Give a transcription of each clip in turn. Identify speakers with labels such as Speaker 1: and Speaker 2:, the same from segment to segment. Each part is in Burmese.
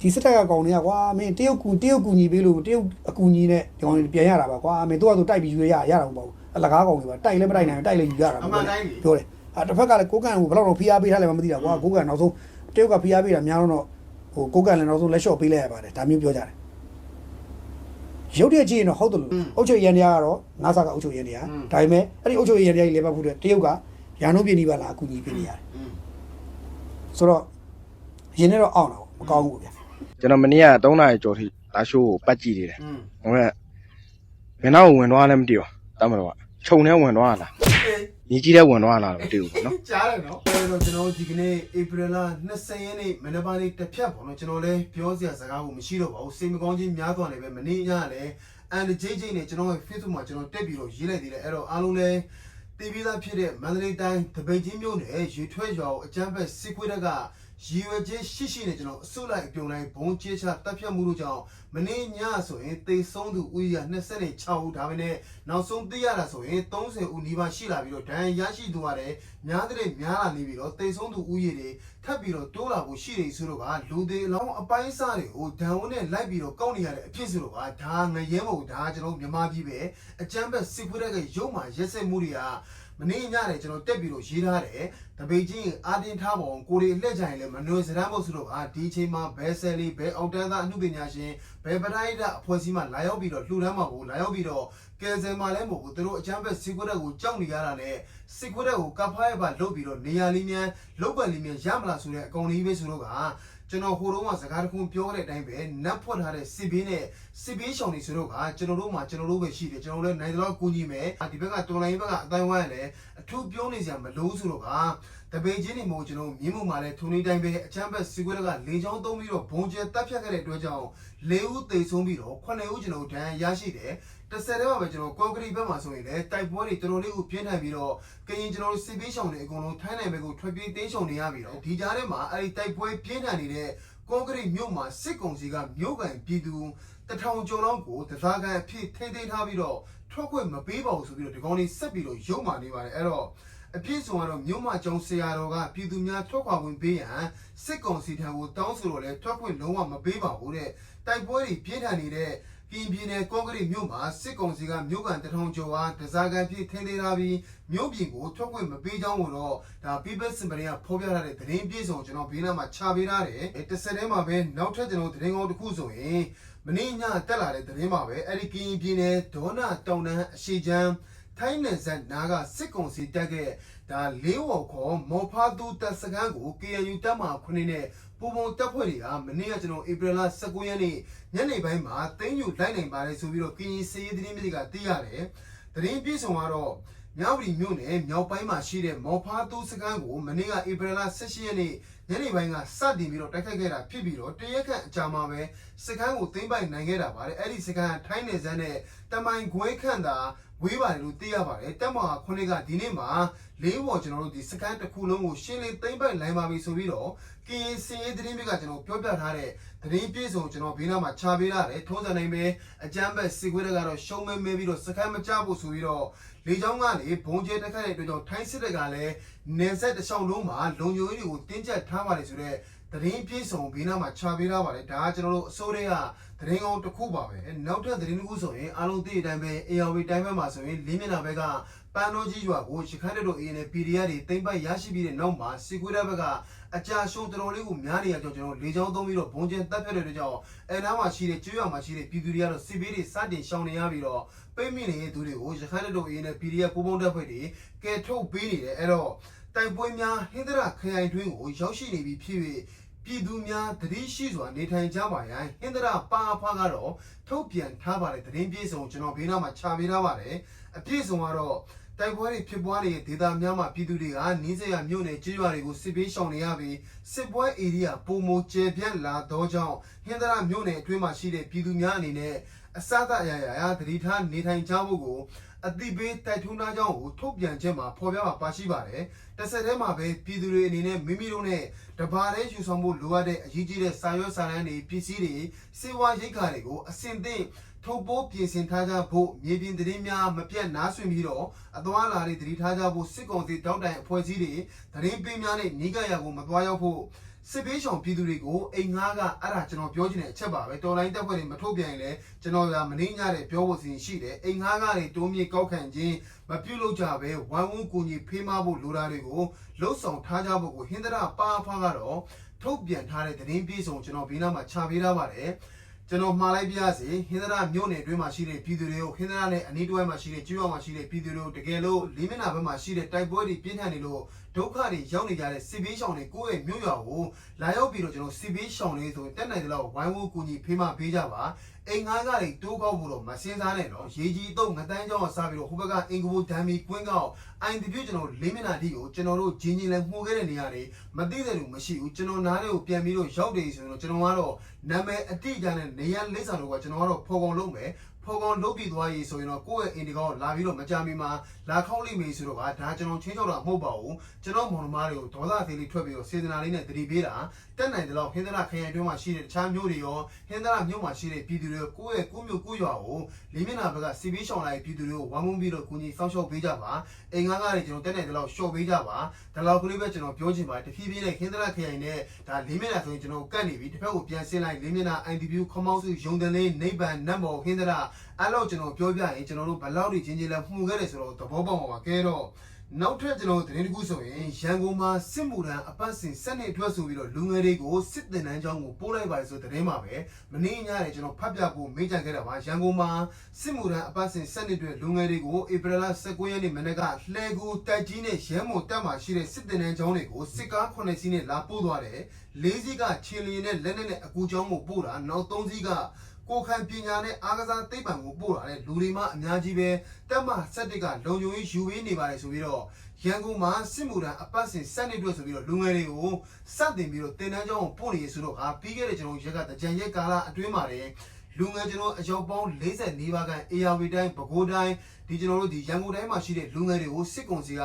Speaker 1: ဒီစစ်တပ်ကကောင်တွေကကွာမင်းတရုတ်ကူတရုတ်ကူညီပေးလို့တရုတ်အကူညီနဲ့ဒီကောင်တွေပြန်ရတာပါကွာမင်းတို့ကဆိုတိုက်ပြီးယူရရတာမဟုတ်ပါဘူးအလကားကောင်တွေပါတိုက်လည်းမတိုက်နိုင်ဘူးတိုက်လည်းယူရတာ
Speaker 2: အမှန်တိုင်းလေ
Speaker 1: ပြောတယ်အာတစ်ဖက်ကလည်းကိုကန်ကိုဘယ်တော့တော့ဖိအားပေးထားလဲမသိတာကွာကိုကန်နောက်ဆုံးတရုတ်ကဖိအားပေးတာများတော့ဟိုကိုကန်လည်းနောက်ဆုံးလက်လျှော့ပေးလိုက်ရပါတယ်ဒါမျိုးပြောကြတယ်ရုပ်တရက်ကြည့်ရင်တော့ဟုတ်တယ်လို့အုတ်ချုပ်ရန်တရားကတော့ငါးဆကအုတ်ချုပ်ရန်တရားဒါပေမဲ့အဲ့ဒီအုတ်ချုပ်ရန်တရားကြီးလည်းပတ်ဖို့တဲ့တရုတ်ကရန်တို့ပြည်နေပါလားအကူညီပေးနေရတယ်
Speaker 2: อืม
Speaker 1: ဆိုတော့ရင်းနေတော့အောင့်တာပေါ့မကောင်းဘူးဗျာ
Speaker 3: ကျွန်တော်မနေ့က3နာရီကျော်ထိလာရှိုးကိုပတ်ကြည့်နေတယ်
Speaker 2: อืม
Speaker 3: ဟိုကဘယ်နောက်ဝင်သွားလဲမသိဘူးတမ်းမတော့ခြုံထဲဝင်သွားလားညီကြီးတဲ့ဝင်သွားလားမသိဘူးနော်
Speaker 2: ကြားတယ်နော်အဲ့တော့ကျွန်တော်တို့ဒီကနေ့ဧပြီလ20ရက်နေ့မနက်ပိုင်းလေးတစ်ဖြတ်ပေါ့နော်ကျွန်တော်လည်းပြောစရာစကားကိုမရှိတော့ပါဘူးစိတ်မကောင်းခြင်းများသွားတယ်ပဲမနေ့ညလည်းအန်ဂျေဂျေနဲ့ကျွန်တော်ရဲ့ Facebook မှာကျွန်တော်တက်ပြီးတော့ရေးလိုက်သေးတယ်အဲ့တော့အားလုံးလည်းတည်ပြီးသားဖြစ်တဲ့မန္တလေးတိုင်းတပိတ်ချင်းမြို့နယ်ရွေထွက်ရွာကိုအကြမ်းဖက်စစ်ခွေးတပ်က ရည်ရွယ်ချင်းရှိရှိနဲ့ကျွန်တော်အစုလိုက်အပြုံလိုက်ဘုံကျဲချတပ်ဖြတ်မှုတို့ကြောင့်မနေ့ညဆိုရင်တေဆုံးသူဦးရေ26ဦးဒါပဲနဲ့နောက်ဆုံးသိရတာဆိုရင်30ဦးနီးပါးရှိလာပြီးတော့ဒဏ်ရာရရှိသူရတယ်များတဲ့များလာနေပြီးတော့တေဆုံးသူဦးရေတွေထပ်ပြီးတော့တိုးလာဖို့ရှိတယ်ဆိုတော့ကလူတွေအလောင်းအပိုင်းစားတွေကိုဒဏ်ဝန်းနဲ့လိုက်ပြီးတော့ကောက်နေရတဲ့အဖြစ်ဆိုတော့ကဒါငရဲမဟုတ်ဒါကျွန်တော်မြန်မာပြည်ပဲအကြမ်းဖက်စစ်ခွေးတဲ့ကရုပ်မှရက်စက်မှုတွေက မနေ့ညနေကျွန်တော်တက်ပြီးတော့ရေးထားတယ်တပိတ်ချင်းအာတင်ထားပုံကိုရီအလှည့်ကြရင်လည်းမနှွေစရမ်းဖို့ဆိုတော့ကဒီအချိန်မှာဘဲဆယ်လီဘဲအောင်တန်းသားအမှုပညာရှင်ဘဲပထိုင်းဒအဖွဲ့အစည်းမှလာရောက်ပြီးတော့လှူဒန်းမှာကိုလာရောက်ပြီးတော့ကယ်ဆယ်မှာလည်းမဟုတ်ဘူးသူတို့အချမ်းဘက်စစ်ခွက်တဲ့ကိုကြောက်နေရတာနဲ့စစ်ခွက်တဲ့ကိုကပ်ဖားရပါလုတ်ပြီးတော့နေရာလေးမြန်လုတ်ပတ်လေးမြန်ရမလားဆိုတဲ့အကောင်လေးပဲဆိုတော့က ကျွန်တော်ဟိုတုန်းကစကားတစ်ခုပြောတဲ့အတိုင်းပဲနတ်ဖွက်ထားတဲ့စစ်ဘေးနဲ့စစ်ဘေးရှောင်နေဆိုတော့ကကျွန်တော်တို့မှာကျွန်တော်တို့ပဲရှိတယ်ကျွန်တော်တို့လည်းနိုင်တော့ကူညီမယ်ဒီဘက်ကတော်လိုင်းဘက်ကအတိုင်းဝိုင်းလည်းအထူးပြောနေစရာမလိုဆိုတော့ကတပိတ်ချင်းနေမို့ကျွန်တော်မြင်းမှုမှာလည်းထုံနေတိုင်းပဲအချမ်းဘက်စစ်ခွက်ကလေချောင်းသုံးပြီးတော့ဘုံကျဲတက်ဖြတ်ခဲ့တဲ့အတွက်ကြောင့်၄ဦးသေဆုံးပြီးတော့9ဦးကျွန်တော်ဒဏ်ရာရရှိတယ် တစ်ဆက်တည်းမှာပဲကျွန်တော်ကွန်ကရစ်ဘက်မှာဆိုရင်လည်းတိုက်ပွဲတွေတော်တော်လေးကိုပြင်းထန်ပြီးတော့ကရင်ကျွန်တော်တို့စစ်ပေးရှောင်တွေအကုန်လုံးထိုင်းနိုင်ဘက်ကိုထွက်ပြေးတင်းရှောင်နေရပြီးတော့ဒီကြားထဲမှာအဲဒီတိုက်ပွဲပြင်းထန်နေတဲ့ကွန်ကရစ်မြို့မှာစစ်ကုံစီကမြို့ကန်ပြည်သူတထောင်ကျော်လောက်ကိုတစားကန်အဖြစ်ထိမ့်သိမ်းထားပြီးတော့ထွက်ခွင့်မပေးပါဘူးဆိုပြီးတော့ဒီကောင်လေးဆက်ပြီးတော့ရုံမာနေပါတယ်အဲ့တော့အပြည့်စုံကတော့မြို့မှာကျောင်းဆရာတော်ကပြည်သူများထွက်ခွာဝင်ပေးရန်စစ်ကောင်စီထံကိုတောင်းဆိုတော့လဲထွက်ခွင့်လုံးဝမပေးပါဘူးတဲ့တိုက်ပွဲတွေပြင်းထန်နေတဲ့ ကင်းပြည်နယ်ကွန်ကရစ်မြို့မှာစစ်ကောင်စီကမြို့ကန်တထောင်ကျော်အားဒဇာကန်ပြည့်ထင်းသေးထားပြီးမြို့ပြင်ကိုထွက်ခွင့်မပေးကြောင်းကိုတော့ဒါ People Sympathy ကဖော်ပြထားတဲ့သတင်းပြည့်စုံကျွန်တော်ဘေးနားမှာခြာပေးထားတယ်အဲတစ်ဆက်တည်းမှာပဲနောက်ထပ်ကျွန်တော်သတင်းကောင်းတစ်ခုဆိုရင်မင်းညတက်လာတဲ့သတင်းမှာပဲအဲ့ဒီကင်းပြည်နယ်ဒေါနာတောင်တန်းအရှိချမ်းထိုင်းနယ်စပ်နာကစစ်ကောင်စီတက်ခဲ့ဒါလေးဝေါ်ခေါ်မော်ဖာတူတပ်စခန်းကို KNU တပ်မှခုနှစ်နဲ့ ပူပုံတပ်ဖွဲ့တွေကမနေ့ကကျွန်တော်ဧပြီလ19ရက်နေ့ညနေပိုင်းမှာတင်းယူလိုက်နိုင်ပါတယ်ဆိုပြီးတော့ကရင်စီရေးသတင်းတွေကသိရတယ်။သတင်းပြည့်စုံကတော့မြောက်ပြည်မြို့နယ်မြောက်ပိုင်းမှာရှိတဲ့မော်ဖာတူစခန်းကိုမနေ့ကဧပြီလ18ရက်နေ့ ညနေပိုင်းကစတင်ပြီးတော့တိုက်ခိုက်ခဲ့တာဖြစ်ပြီးတော့တရက်ခန့်အကြာမှာပဲစခန်းကိုသိမ်းပိုက်နိုင်ခဲ့တာပါတယ်။အဲ့ဒီစခန်းထိုင်းနယ်စပ်နဲ့တမိုင်ခွဲခန့်သာဝေးပါတယ်လို့သိရပါတယ်တက်မောင်ခုနှစ်ကဒီနေ့မှာလေးပေါ်ကျွန်တော်တို့ဒီစကန်တစ်ခုလုံးကိုရှင်းလင်းသိမ့်ပိုက်နိုင်ပါပြီဆိုပြီးတော့ကရင်စင်ရေးသတင်းတွေကကျွန်တော်ပြောပြထားတဲ့သတင်းပြည့်စုံကျွန်တော်ဘေးနားမှာခြာပေးထားတယ်ထုံးစံနိုင်ပဲအကြမ်းဖက်စစ်ခွေးတွေကတော့ရှုံးမဲမဲပြီးတော့စကန်မကြဖို့ဆိုပြီးတော့လေချောင်းကနေဘုံကျဲတက်ခတ်တဲ့အတွက်ကြောင့်ထိုင်းစစ်တပ်ကလည်းနေဆက်တစ်ချောင်းလုံးမှာလုံခြုံရေးတွေကိုတင်းကျပ်ထားပါတယ်ဆိုတော့ သတင်းပြည့်စုံဘေးနားမှာခြာပေးထားပါတယ်ဒါကကျွန်တော်တို့အစိုးရကသတင်းကောင်းတစ်ခုပါပဲနောက်ထပ်သတင်းတစ်ခုဆိုရင်အားလုံးသိတဲ့အတိုင်းပဲ ARV တိုင်းဘက်မှာဆိုရင်လေးမျက်နှာဘက်ကပန်းတော်ကြီးရွာကိုရခိုင်တပ်တော် AA နဲ့ PDF တွေတိမ့်ပိုက်ရရှိပြီးတဲ့နောက်မှာစီကွေးတပ်ဘက်ကအကြာရှုံးတော်တော်လေးကိုများနေရကြောင်းကျွန်တော်လေချောင်းသုံးပြီးတော့ဘုံကျဲတပ်ဖြတ်တဲ့အတွက်ကြောင့်အဲနားမှာရှိတဲ့ကျွော်မှာရှိတဲ့ပြည်သူတွေကတော့စစ်ဘေးတွေစတင်ရှောင်နေရပြီးတော့ပိတ်မိနေတဲ့သူတွေကိုရခိုင်တပ်တော် AA နဲ့ PDF ပုံပုံတပ်ဖွဲ့တွေကဲထုတ်ပေးနေတယ်အဲ့တော့တိုက်ပွဲများဟင်္ဒရာခရိုင်တွင်းကိုရောက်ရှိနေပြီဖြစ်၍ ပြည်သူများတတိရှိစွာနေထိုင်ကြပါရန်ဟင်္ဒရာပါဖာကတော့ထုတ်ပြန်ထားပါတယ်သတင်းပြေဆုံးကျွန်တော်ဘေးနားမှာခြာပေးထားပါတယ်အပြည့်စုံကတော့တိုက်ပွဲတွေဖြစ်ပွားနေတဲ့ဒေသများမှာပြည်သူတွေကနီးစပ်ရာမြို့နယ်ကျေးရွာတွေကိုစစ်ပေးရှောင်နေရပြီးစစ်ပွဲဧရိယာပုံမကျဲပြန့်လာသောကြောင့်ဟင်္ဒရာမြို့နယ်အတွင်းမှာရှိတဲ့ပြည်သူများအနေနဲ့အစသအရာရာသတိထားနေထိုင်ကြဖို့ကို အတိပေးတိုက်ထုံးသားကြောင်းကိုထုတ်ပြန်ချက်မှာဖော်ပြပါပါရှိပါတယ်။တစ်ဆက်တည်းမှာပဲပြည်သူတွေအနေနဲ့မိမိတို့နဲ့တဘာတဲ့ယူဆောင်ဖို့လိုအပ်တဲ့အရေးကြီးတဲ့စာရွက်စာတမ်းတွေပစ္စည်းတွေစေဝါရိတ်ခါတွေကိုအစင်သင့်ထုတ်ပိုးပြင်ဆင်ထားကြဖို့မြေပြင်သတင်းများမပြတ်နားဆွင့်ပြီးတော့အသွားလာတွေသတိထားကြဖို့စစ်ကောင်စီတောက်တိုင်အဖွဲ့အစည်းတွေသတင်းပေးများနဲ့နှီးကပ်ရာကိုမသွားရောက်ဖို့ စစ်ပေးရှောင်ပြည်သူတွေကိုအိမ်ငါးကအဲ့ဒါကျွန်တော်ပြောချင်တဲ့အချက်ပါပဲတော်လိုင်းတက်ဖွဲ့တွေမထုတ်ပြန်ရင်လည်းကျွန်တော်ကမနှင်းညတဲ့ပြောဖို့စီရှိတယ်အိမ်ငါးကတွေတိုးမြေကောက်ခံခြင်းမပြုတ်လို့ကြပဲဝမ်ဝန်းကူညီဖေးမဖို့လိုတာတွေကိုလှုပ်ဆောင်ထားကြဖို့ကိုဟင်္ဒရာပါဖားကတော့ထုတ်ပြန်ထားတဲ့သတင်းပြေဆုံးကျွန်တော်ဘေးနားမှာခြာပေးထားပါတယ် ကျွန်တော်မှားလိုက်ပြရစီဟင်္ဒရာမြို့နယ်အတွင်းမှာရှိတဲ့ပြည်သူတွေကိုဟင်္ဒရာနဲ့အနီးတစ်ဝိုက်မှာရှိတဲ့ကျွောင်းမှာရှိတဲ့ပြည်သူတွေကိုတကယ်လို့လေးမျက်နှာဘက်မှာရှိတဲ့တိုက်ပွဲတွေပြင်းထန်နေလို့ဒုက္ခတွေရောက်နေကြတဲ့စစ်ဘေးရှောင်တွေကိုယ့်ရဲ့မြို့ရွာကိုလာရောက်ပြီးတော့ကျွန်တော်စစ်ဘေးရှောင်တွေဆိုရင်တက်နိုင်တဲ့လောက်ဝိုင်းဝန်းကူညီဖေးမပေးကြပါအိမ်ငါးကတွေတိုးကောက်ဖို့တော့မစင်းစားနဲ့တော့ရေကြီးတော့ငတန်းကြောင်းကစားပြီးတော့ဟိုဘက်ကအင်္ဂဘိုဒမ်မီကွင်းကောက်အိုင်တပြည့်ကျွန်တော်လေးမျက်နှာတီကိုကျွန်တော်တို့ဂျင်းချင်းလဲမှုခဲ့တဲ့နေရာတွေမသိတဲ့လူမရှိဘူးကျွန်တော်နားလေးကိုပြန်ပြီးတော့ရောက်တယ်ဆိုရင်တော့ကျွန်တော်ကတော့နာမည်အတိအကျနဲ့နေရာလိမ့်စာတော့ကကျွန်တော်ကတော့ဖော်ကုန်လုပ်မယ် ဖော်ကောင်လုတ်ပြီးသွားရေးဆိုရင်တော့ကိုယ့်ရဲ့အင်ဒီကောကိုလာပြီးတော့မကြမီမှာလာခေါက်လိမ့်မယ်ဆိုတော့ကဒါကျွန်တော်ချင်းချောက်တာမဟုတ်ပါဘူးကျွန်တော်မောင်နှမတွေကိုဒေါသသေးလေးထွက်ပြီးတော့စေတနာလေးနဲ့တတိပေးတာတက်နိုင်တယ်လို့ဟင်္ဒရာခရိုင်အတွင်းမှာရှိတဲ့တခြားမျိုးတွေရောဟင်္ဒရာမြို့မှာရှိတဲ့ပြည်သူတွေကိုယ့်ရဲ့ကိုယ့်မြို့ကိုယ့်ရွာကိုလေးမျက်နှာဘက်ကစီပီးရှောင်းလာတဲ့ပြည်သူတွေကိုဝမ်းမုန်းပြီးတော့ကူညီစောင့်ရှောက်ပေးကြပါအိမ်ငါးကားတွေကျွန်တော်တက်နိုင်တယ်လို့ရှော့ပေးကြပါဒါလောက်ကလေးပဲကျွန်တော်ပြောချင်ပါတယ်တဖြည်းဖြည်းနဲ့ဟင်္ဒရာခရိုင်နဲ့ဒါလေးမျက်နှာဆိုရင်ကျွန်တော်ကတ်နေပြီတစ်ဖက်ကိုပြန်ဆင်းလိုက်လေးမျက်နှာ IDP ခမောက်စုယုံတယ်လေးနိဗ္ဗာန်နတ်မော်ဟင်္ဒရာအဲ့လောက်ကျွန်တော်ပြောပြရင်ကျွန်တော်တို့ဘယ်လောက်ကြီးချင်းချင်းလဲမှုခဲ့တယ်ဆိုတော့သဘောပေါက်ပါပါကဲတော့နောက်ထပ်ကျွန်တော်သတင်းတစ်ခုဆိုရင်ရန်ကုန်မှာစစ်မှုထမ်းအပတ်စဉ်စက်နှစ်အတွက်ဆိုပြီးတော့လူငယ်တွေကိုစစ်တင်တန်းကျောင်းကိုပို့လိုက်ပါတယ်ဆိုတဲ့သတင်းပါပဲမနေ့ညနေကျွန်တော်ဖတ်ပြဖို့မေးကြခဲ့တာပါရန်ကုန်မှာစစ်မှုထမ်းအပတ်စဉ်စက်နှစ်အတွက်လူငယ်တွေကိုဧပြီလ19ရက်နေ့မနေ့ကလှဲကူတိုက်ကြီးနဲ့ရဲမုံတက်မှာရှိတဲ့စစ်တင်တန်းကျောင်းတွေကိုစစ်ကား9စီးနဲ့လာပို့သွားတယ်၄စီးကခြေလျင်နဲ့လက်နက်နဲ့အကူကျောင်းကိုပို့တာနောက်3စီးက ကိုခံပညာနဲ့အားကစားသိပ္ပံကိုပို့လာတဲ့လူတွေမှအများကြီးပဲတက်မှစက်တက်ကလုံခြုံရေးယူပေးနေပါတယ်ဆိုပြီးတော့ရန်ကုန်မှာစစ်မှုထမ်းအပတ်စဉ်စက်နေအတွက်ဆိုပြီးတော့လူငယ်တွေကိုစတင်ပြီးတော့တင်တန်းကျောင်းကိုပို့နေရဆိုတော့ဟာပြီးခဲ့တဲ့ကျွန်တော်ရက်ကတကြံရက်ကာလအတွင်းမှာတည်းလူငယ်ကျွန်တော်အယောက်ပေါင်း40နီးပါးကန်အေယာဝီတိုင်းပဲခူးတိုင်းဒီကျွန်တော်တို့ဒီရန်ကုန်တိုင်းမှာရှိတဲ့လူငယ်တွေကိုစစ်ကောင်စီက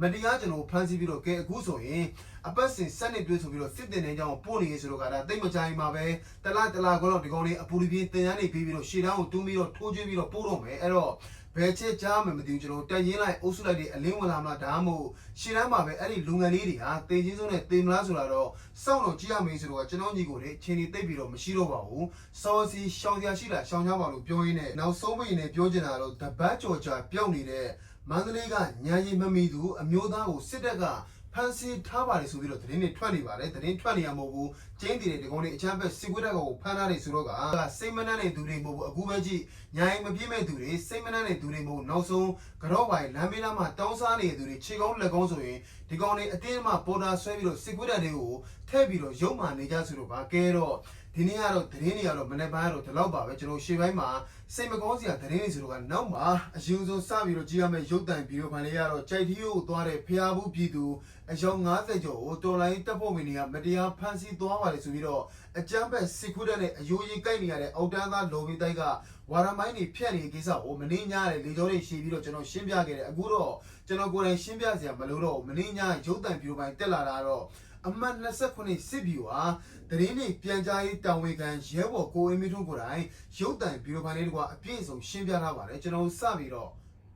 Speaker 2: မတရားကျွန်တော်ဖမ်းဆီးပြီးတော့ကဲအခုဆိုရင် အပတ်စဉ်စက်နေတွေ့ဆိုပြီးတော့စစ်တင်တဲ့ကြောင်းပို့နေရဆိုတော့ကဒါတိတ်မကြိုင်မှာပဲတလားတလားကတော့ဒီကောင်လေးအပူလီပြင်းတင်ရနေပြီးပြီးတော့ရှေ့တန်းကိုတွန်းပြီးတော့ထိုးကျွေးပြီးတော့ပို့တော့မယ်အဲ့တော့ဘယ်ချက်ကြားမှမသိဘူးကျွန်တော်တက်ရင်လိုက်အုပ်စုလိုက်တွေအလင်းဝင်လာမှဒါမှမဟုတ်ရှေ့တန်းမှာပဲအဲ့ဒီလူငယ်လေးတွေဟာတင်ချင်းစုံနဲ့တင်မလားဆိုတာတော့စောင့်တော့ကြည့်ရမယ်ဆိုတော့ကျွန်တော်ညီကိုလေချင်းနေတိတ်ပြီးတော့မရှိတော့ပါဘူးစောစီရှောင်းစရာရှိတာရှောင်းကြပါလို့ပြောရင်းနဲ့နောက်ဆုံးပိနေပြောချင်တာတော့တပတ်ကြော်ကြာပျောက်နေတဲ့မန္တလေးကညာရင်မမီသူအမျိုးသားကိုစစ်တပ်က ဖန်စီထားပါတယ်ဆိုပြီးတော့သတင်းတွေထွက်နေပါတယ်သတင်းထွက်နေရမဟုတ်ဘူးကျင်းတည်တဲ့ဒီကုန်းလေးအချမ်းဘက်စစ်ကွက်တက်ကိုဖမ်းထားတယ်ဆိုတော့ကစိတ်မနှမ်းတဲ့သူတွေမဟုတ်ဘူးအခုပဲကြည့်ညာရင်မပြည့်မဲ့သူတွေစိတ်မနှမ်းတဲ့သူတွေမဟုတ်နောက်ဆုံးကြော့ပိုင်လမ်းဘေးနားမှာတောင်းစားနေတဲ့သူတွေခြေကောင်းလက်ကောင်းဆိုရင်ဒီကောင်လေးအတင်းအမှပေါ်တာဆွဲပြီးတော့စစ်ကွက်တက်တွေကိုထည့်ပြီးတော့ရုံမာနေကြဆိုတော့ကကဲတော့ ဒီနေ့ကတော့သတင်းတွေကတော့မနေ့ပိုင်းကတော့ဒီလောက်ပါပဲကျွန်တော်ရှေ့ပိုင်းမှာစိတ်မကောင်းစရာသတင်းတွေဆိုတော့ကနောက်မှာအယူဆုံးစပြီးတော့ကြည့်ရမယ့်ရုပ်တံဗီဒီယိုဖိုင်လေးကတော့ကြိုက်ထီးကိုသွားတဲ့ဖျားဘူးပြည်သူအယောက်90ကျော်ကိုတော်လိုင်းတပ်ဖို့မင်းတွေကမတရားဖမ်းဆီးသွားပါတယ်ဆိုပြီးတော့အကြမ်းဖက်စစ်ခွတ်တဲ့နဲ့အယိုးကြီးကိုက်နေရတဲ့အောက်တန်းသားလုံပြီးတိုက်ကဝါရမိုင်းတွေဖြတ်နေတဲ့ကိစ္စကိုမင်းညရတယ်လေကြောတွေရှည်ပြီးတော့ကျွန်တော်ရှင်းပြခဲ့တယ်အခုတော့ကျွန်တော်ကိုယ်တိုင်ရှင်းပြစရာမလိုတော့ဘူးမင်းညရုပ်တံဗီဒီယိုဖိုင်တက်လာတာတော့ အမှတ်29စစ်ဗျူဟာတရင်နေပြန်ကြားရေးတာဝန်ခံရဲဘော်ကိုအင်းမီထွန်းကိုယ်တိုင်ရုပ်တံဗီဒီယိုဖိုင်လေးတကွာအပြည့်အစုံရှင်းပြထားပါတယ်ကျွန်တော်တို့စပြီးတော့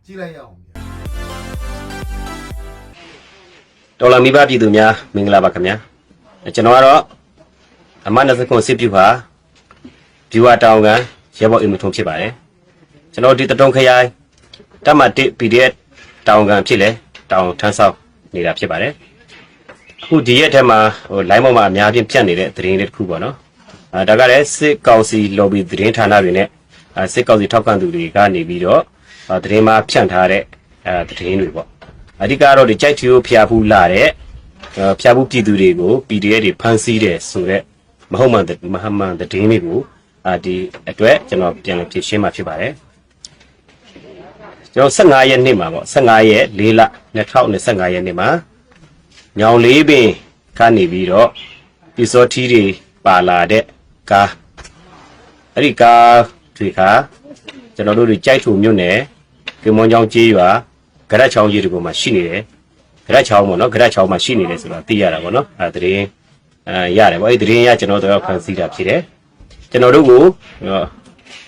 Speaker 2: ကြည့်လိုက်ရအောင်ဗျာ
Speaker 4: တော်လာမိဘပြည်သူများမင်္ဂလာပါခင်ဗျာကျွန်တော်ကတော့အမတ်20ခုစစ်ပြုဟာဗျူဟာတောင်ကန်ရဲဘော်အင်မထုံဖြစ်ပါတယ်ကျွန်တော်ဒီတတုံခရိုင်တပ်မ1 PDF တောင်ကန်ဖြစ်လေတောင်ထမ်းဆောက်နေတာဖြစ်ပါတယ် အခုဒီရက်ထဲမှာဟို line ပေါ်မှာအများကြီးပြတ်နေတဲ့သတင်းလေးတစ်ခုပေါ့နော်အဲဒါကလည်းစစ်ကောင်စီ lobby သတင်းဌာနတွေနဲ့အဲစစ်ကောင်စီထောက်ခံသူတွေကနေပြီးတော့အဲသတင်းမှာဖြန့်ထားတဲ့အဲသတင်းတွေပေါ့အဓိကတော့ဒီကြိုက်ချီကိုဖျားဖူးလာတဲ့အဲဖျားဖူးပြည်သူတွေကို PDF တွေဖမ်းဆီးတယ်ဆိုတော့မဟုတ်မှန်တဲ့မဟာမှန်တဲ့ဒင်းတွေကိုအာဒီအတွက်ကျွန်တော်ပြန်လည်ဖြည့်ရှင်းမှာဖြစ်ပါတယ်ကျွန်တော်15ရက်နေ့မှာပေါ့15ရက်4လ2025ရက်နေ့မှာ ညောင်လေးပင်ကနေပြီးတော့ပြစောထီးတွေပါလာတဲ့ကားအဲ့ဒီကားတွေကကျွန်တော်တို့တွေကြိုက်ထူမြို့နယ်ကေမွန်ချောင်းကျေးရွာဂရက်ချောင်းကြီးတကူမှာရှိနေတယ်ဂရက်ချောင်းပေါ့နော်ဂရက်ချောင်းမှာရှိနေတယ်ဆိုတော့သိရတာပေါ့နော်အဲတရင်အဲရတယ်ပေါ့အဲတရင်ရကျွန်တော်တို့ဖန်ဆီးတာဖြစ်တယ်ကျွန်တော်တို့ကို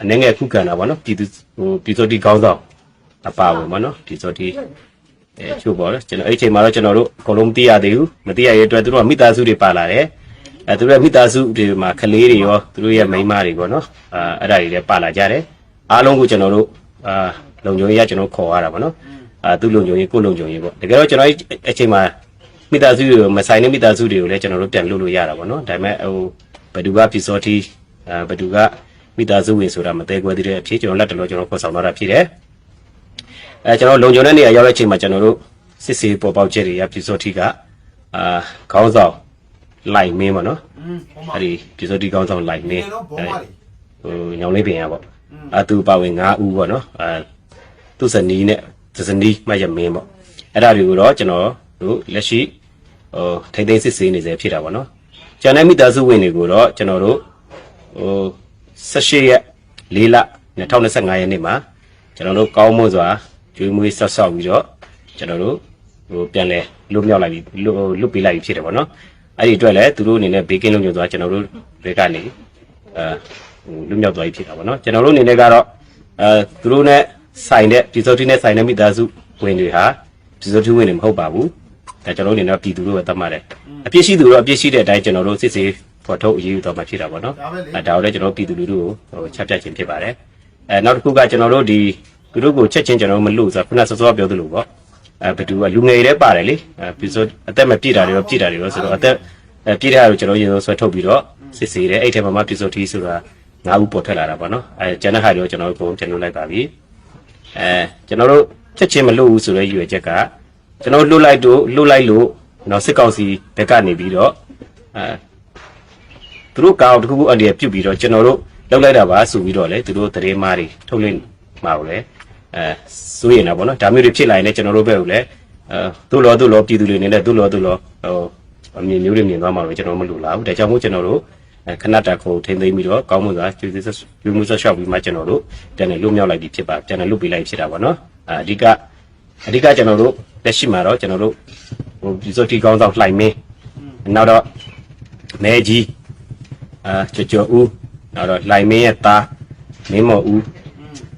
Speaker 4: အနေငယ်ခုခံတာပေါ့နော်ပြည်သူဟိုပြည်စောတိကောင်းဆောင်အပါဝင်ပေါ့နော်ပြည်စောတိ အဲချို့ပေါ့နော်ကျွန်တော်အဲ့ဒီချိန်မှာတော့ကျွန်တော်တို့အကုန်လုံးမသိရသေးဘူးမသိရရဲ့အတွက်သူတို့ကမိသားစုတွေပါလာတယ်အဲသူတို့ရဲ့မိသားစုတွေမှာကလေးတွေရောသူတို့ရဲ့မိန်းမတွေပေါ့နော်အာအဲ့ဒါတွေလည်းပါလာကြတယ်အားလုံးကိုကျွန်တော်တို့အာလုံခြုံရေးကကျွန်တော်ခေါ်ရတာပေါ့နော်အာသူ့လုံခြုံရေးကိုယ့်လုံခြုံရေးပေါ့တကယ်တော့ကျွန်တော်အဲ့အချိန်မှာမိသားစုတွေကိုမဆိုင်တဲ့မိသားစုတွေကိုလည်းကျွန်တော်တို့ပြန်လုပ်လို့ရတာပေါ့နော်ဒါပေမဲ့ဟိုဘယ်သူကပြည်စောတိအာဘယ်သူကမိသားစုဝင်ဆိုတာမသေးခွဲသေးတဲ့အဖြစ်ကျွန်တော်လက်တလောကျွန်တော်ခေါ်ဆောင်လာတာဖြစ်တယ် အဲကျွန်တော်လုံခြုံတဲ့နေရာရောက်တဲ့အချိန်မှာကျွန်တော်တို့စစ်စေးပေါ်ပေါက်ချက်တွေကပြည်စောတိကအာခေါင်းဆောင်လိုက်မင်းပေါ့နော်
Speaker 2: อืมဟောမှာ
Speaker 4: အဲ့ဒီပြည်စောတိခေါင်းဆောင်လိုက်မ
Speaker 2: နေ
Speaker 4: င်း
Speaker 2: တော့ဘောမလေး
Speaker 4: ဟိုညောင်လေးပင်ရပေါ့အာသူပါဝင်9ဦးပေါ့နော်အာသူဇနီးနဲ့ဇနီးမရမင်းပေါ့အဲ့ဒါတွေကိုတော့ကျွန်တော်တို့လက်ရှိဟိုထိမ့်သိမ်းစစ်ဆေးနေစေဖြစ်တာပေါ့နော်ကျန်တဲ့မိသားစုဝင်တွေကိုတော့ကျွန်တော်တို့ဟို18ရက်4လ2025ရက်နေ့မှာကျွန်တော်တို့ကောင်းမွန်စွာ ကျွေးမွေးဆက်ဆောက်ပြီးတော့ကျွန်တော်တို့ဟိုပြန်လဲလွတ်မြောက်လိုက်ပြီလွတ်လွတ်ပေးလိုက်ပြီဖြစ်တယ်ပေါ့နော်အဲ့ဒီအတွက်လည်းသူတို့အနေနဲ့ဘေးကင်းလုံခြုံစွာကျွန်တော်တို့တွေကနေအဲဟိုလွတ်မြောက်သွားပြီဖြစ်တာပေါ့နော်ကျွန်တော်တို့အနေနဲ့ကတော့အဲသူတို့နဲ့ဆိုင်တဲ့ပြည်စောတိနဲ့ဆိုင်တဲ့မိသားစုဝင်တွေဟာပြည်စောတိဝင်တွေမဟုတ်ပါဘူးဒါကျွန်တော်တို့အနေနဲ့ပြည်သူတို့ပဲသတ်မှတ်တယ်အပြစ်ရှိသူတို့အပြစ်ရှိတဲ့အတိုင်းကျွန်တော်တို့စစ်ဆေးဖော်ထုတ်အရေးယူတော့မှာဖြစ်တာပေါ့နော်
Speaker 2: ဒါပဲလေ
Speaker 4: အဲဒါကိုလည်းကျွန်တော်တို့ပြည်သူလူထုကိုဟိုချက်ပြခြင်းဖြစ်ပါတယ်အဲနောက်တစ်ခုကကျွန်တော်တို့ဒီ သူတို့ကိုချက်ချင်းကျွန်တော်တို့မလို့ဆိုတာခုနစောစောပြောသလိုပေါ့အဲဘယ်သူကလူငယ်တွေလည်းပါတယ်လေအဲပြီးဆိုအသက်မပြည့်တာတွေရောပြည့်တာတွေရောဆိုတော့အသက်အဲပြည့်တဲ့ဟာကိုကျွန်တော်ရင်ဆုံးဆွဲထုတ်ပြီးတော့စစ်ဆေးတယ်အဲ့ထဲမှာမှပြည့်စုံတီးဆိုတာငါးဦးပေါ်ထွက်လာတာပေါ့နော်အဲကျန်တဲ့ဟာတွေရောကျွန်တော်တို့ပုံပြန်လုပ်လိုက်ပါပြီအဲကျွန်တော်တို့ချက်ချင်းမလို့ဘူးဆိုတဲ့ရည်ရွယ်ချက်ကကျွန်တော်တို့လွတ်လိုက်တို့လွတ်လိုက်လို့နော်စစ်ကောင်စီဘက်ကနေပြီးတော့အဲသူတို့ကောင်းတစ်ခုခုအန်ဒီရပြုတ်ပြီးတော့ကျွန်တော်တို့လောက်လိုက်တာပါဆိုပြီးတော့လေသူတို့သတင်းမားတွေထုတ်လွှင့်မှာကိုလေ အဲစိုးရင်တာပေါ့နော်ဒါမျိုးတွေဖြစ်လာရင်လည်းကျွန်တော်တို့ဘက်ကိုလည်းအဲသူ့လောသူ့လောပြည်သူတွေနေလည်းသူ့လောသူ့လောဟိုအမြင်မျိုးတွေမြင်သွားမှာပဲကျွန်တော်မလို့လားဘူးဒါကြောင့်မို့ကျွန်တော်တို့အဲခဏတာခုထိမ့်သိမ်းပြီးတော့ကောင်းမှုသာကျွေးစစ်ကျွေးမှုဆက်ရှောက်ပြီးမှကျွန်တော်တို့တန်တယ်လွတ်မြောက်လိုက်ပြီးဖြစ်ပါတန်တယ်လွတ်ပေးလိုက်ဖြစ်တာပေါ့နော်အဲအဓိကအဓိကကျွန်တော်တို့လက်ရှိမှာတော့ကျွန်တော်တို့ဟိုဒီဆိုတီကောင်းဆောင်လှိုင်မင်းနောက်တော့မဲကြီးအာကျော်ကျော်ဦးနောက်တော့လိုင်မင်းရဲ့သားမင်းမော်ဦး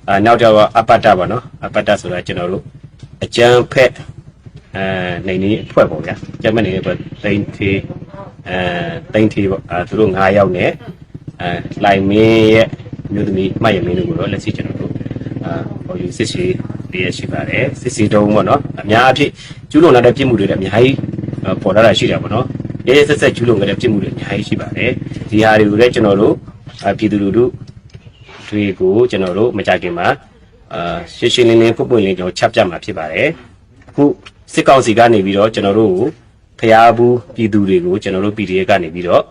Speaker 4: အာနောက်တော့အပတ္တပါနော်အပတ္တဆိုတာကျွန်တော်တို့အကျန်းဖက်အဲနေနေအဖွဲ့ပေါ့ဗျာကျမ်းမနေတဲ့အတွက်တိန်သေးအဲတိန်သေးပေါ့အာသူတို့9ယောက်နဲ့အဲလိုင်မင်းရဲ့မြို့သမီးမှတ်ရမင်းတို့ကိုတော့လက်ရှိကျွန်တော်တို့အာဟိုယူစစ်စီပြရရှိပါတယ်စစ်စီတုံးပေါ့နော်အများအဖြစ်ကျူးလွန်လာတဲ့ပြစ်မှုတွေလည်းအများကြီးပေါ်လာတာရှိတာပေါ့နော်ရဲရဲဆက်ဆက်ကျူးလွန်ခဲ့တဲ့ပြစ်မှုတွေအများကြီးရှိပါတယ်ဒီဟာတွေကိုလည်းကျွန်တော်တို့အပြည်သူလူထု တွေကိုကျွန်တော်တို့မကြခင်မှာအာရှင်းရှင်းလင်းလင်းပုတ်ပွင့်လင်းကျွန်တော်ချပြမှာဖြစ်ပါတယ်အခုစစ်ကောင်စီကနေပြီးတော့ကျွန်တော်တို့ကိုဖျားဘူးပြည်သူတွေကိုကျွန်တော်တို့ PDF ကနေပြီးတော့